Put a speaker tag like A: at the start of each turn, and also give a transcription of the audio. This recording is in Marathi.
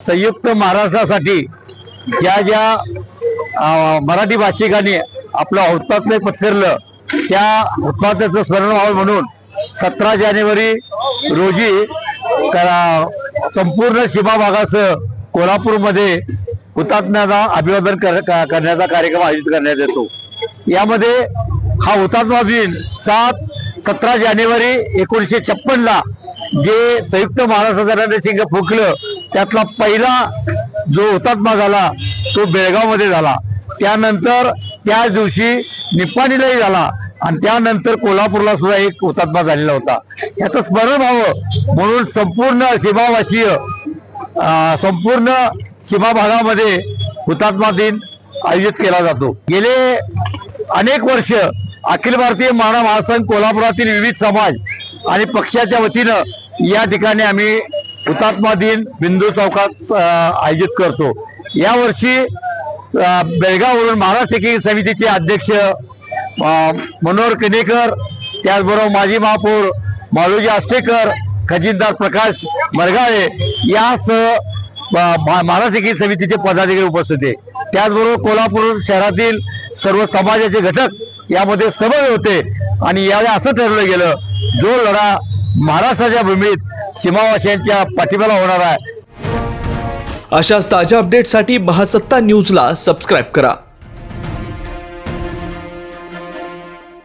A: संयुक्त महाराष्ट्रासाठी ज्या ज्या मराठी भाषिकांनी आपलं हौतात्म्य पत्करलं त्या हुतात्म्याचं स्मरण व्हावं म्हणून सतरा जानेवारी रोजी संपूर्ण सीमा भागासह कोल्हापूरमध्ये हुतात्म्याला अभिवादन कर- करण्याचा कार्यक्रम आयोजित करण्यात येतो. यामध्ये हा हुतात्मा दिन सात सतरा जानेवारी एकोणीसशे छप्पनला जे संयुक्त महाराष्ट्राचं सिंग फुकलं त्यातला पहिला जो हुतात्मा झाला तो बेळगावमध्ये झाला. त्यानंतर त्याच दिवशी निपाणीलाही झाला आणि त्यानंतर कोल्हापूरला सुद्धा एक हुतात्मा झालेला होता. याचं स्मरण व्हावं म्हणून संपूर्ण सीमावासीय संपूर्ण सीमा भागामध्ये हुतात्मा दिन आयोजित केला जातो. गेले अनेक वर्ष अखिल भारतीय मानव महासंघ कोल्हापुरातील विविध समाज आणि पक्षाच्या वतीनं या ठिकाणी आम्ही हुतात्मा दिन बिंदू चौकात आयोजित करतो. यावर्षी बेळगाववरून महाराष्ट्र एकीकरण समितीचे अध्यक्ष मनोहर कनेकर त्याचबरोबर माजी महापौर मालोजी आष्टेकर खजिनदार प्रकाश मरगाळे यासह महाराष्ट्र एकीकरण समितीचे पदाधिकारी उपस्थित आहे त्याचबरोबर कोल्हापूर शहरातील सर्व समाजाचे घटक यामध्ये सहभागी होते. आणि यावेळी असं ठरवलं गेलं जो लढा महाराष्ट्राच्या भूमीत सीमावासियांच्या पाठिंब्याला होणार आहे.
B: अशाच ताज्या अपडेटसाठी महासत्ता न्यूजला सबस्क्राईब करा.